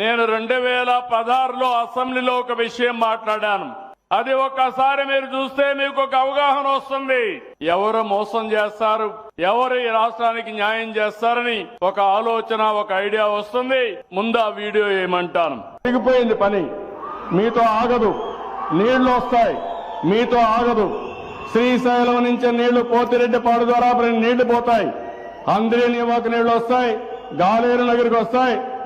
నేను రెండు వేల పదహారులో అసెంబ్లీలో ఒక విషయం మాట్లాడాను. అది ఒక్కసారి మీరు చూస్తే మీకు ఒక అవగాహన వస్తుంది. ఎవరు మోసం చేస్తారు? ఎవరు ఈ రాష్ట్రానికి న్యాయం చేస్తారని ఒక ఆలోచన ఒక ఐడియా వస్తుంది. ముందు ఆ వీడియో ఏమంటాను. తిరిగిపోయింది పని. మీతో ఆగదు. నీళ్ళు వస్తాయి. మీతో ఆగదు. శ్రీశైలం నుంచి నీళ్ళు పోతిరెడ్డిపాడు ద్వారా నీళ్ళు పోతాయి. అందరి నివాక నీళ్ళు వస్తాయి. గాలేరు నగరికి వస్తాయి.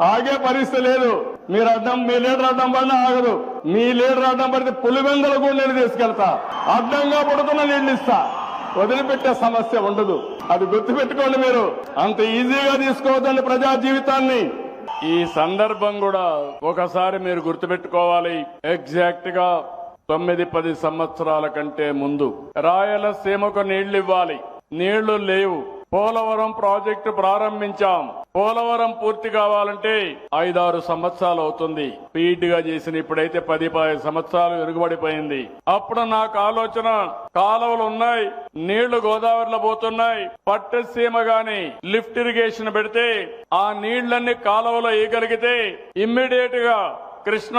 ఆగే పరిస్థితి లేదు. మీరు అడ్డం మీ లీడర్ అడ్డం పడినా ఆగదు. మీ లీడర్ అడ్డం పడితే పులివెందలు కూడా నేను తీసుకెళ్తా. అడ్డంగా పడుతున్న నీళ్ళు ఇస్తా. వదిలిపెట్టే సమస్య ఉండదు. అది గుర్తుపెట్టుకోండి మీరు. అంత ఈజీగా తీసుకోవద్దండి ప్రజా జీవితాన్ని. ఈ సందర్భం కూడా ఒకసారి మీరు గుర్తుపెట్టుకోవాలి. ఎగ్జాక్ట్గా తొమ్మిది పది సంవత్సరాల కంటే ముందు రాయలసీమకు నీళ్ళు ఇవ్వాలి. నీళ్ళు లేవు. పోలవరం ప్రాజెక్టు ప్రారంభించాం. పోలవరం పూర్తి కావాలంటే ఐదారు సంవత్సరాలు అవుతుంది. స్పీడ్గా చేసిన ఇప్పుడైతే పది పది సంవత్సరాలు వెనుకబడిపోయింది అప్పుడు నాకు ఆలోచన కాలువలు ఉన్నాయి నీళ్ళు గోదావరిలో పోతున్నాయి. పట్టసీమ గాని లిఫ్ట్ ఇరిగేషన్ పెడితే ఆ నీళ్ళన్నీ కాలువలో వేయగలిగితే ఇమ్మీడియట్గా కృష్ణ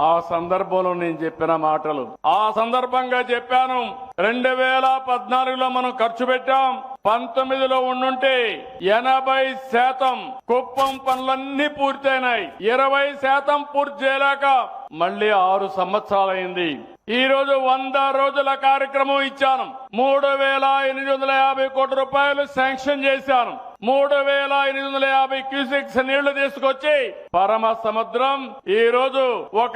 ఆ సందర్భంలో నేను చెప్పిన మాటలు. ఆ సందర్భంగా చెప్పాను రెండు వేల పద్నాలుగులో మనం ఖర్చు పెట్టాం పంతొమ్మిదిలో ఉండుంటే ఎనభై శాతం కుప్పం పనులన్నీ పూర్తయినాయి. ఇరవై శాతం పూర్తి చేయలేక మళ్ళీ ఆరు సంవత్సరాలైంది. ఈ రోజు వంద రోజుల కార్యక్రమం ఇచ్చాను. మూడు వేల ఎనిమిది వందల యాభై కోట్ల రూపాయలు శాంక్షన్ చేశాను. మూడు వేల ఎనిమిది వందల యాభై క్యూసెక్స్ నీళ్ళు తీసుకొచ్చి పరమ సముద్రం ఈ రోజు ఒక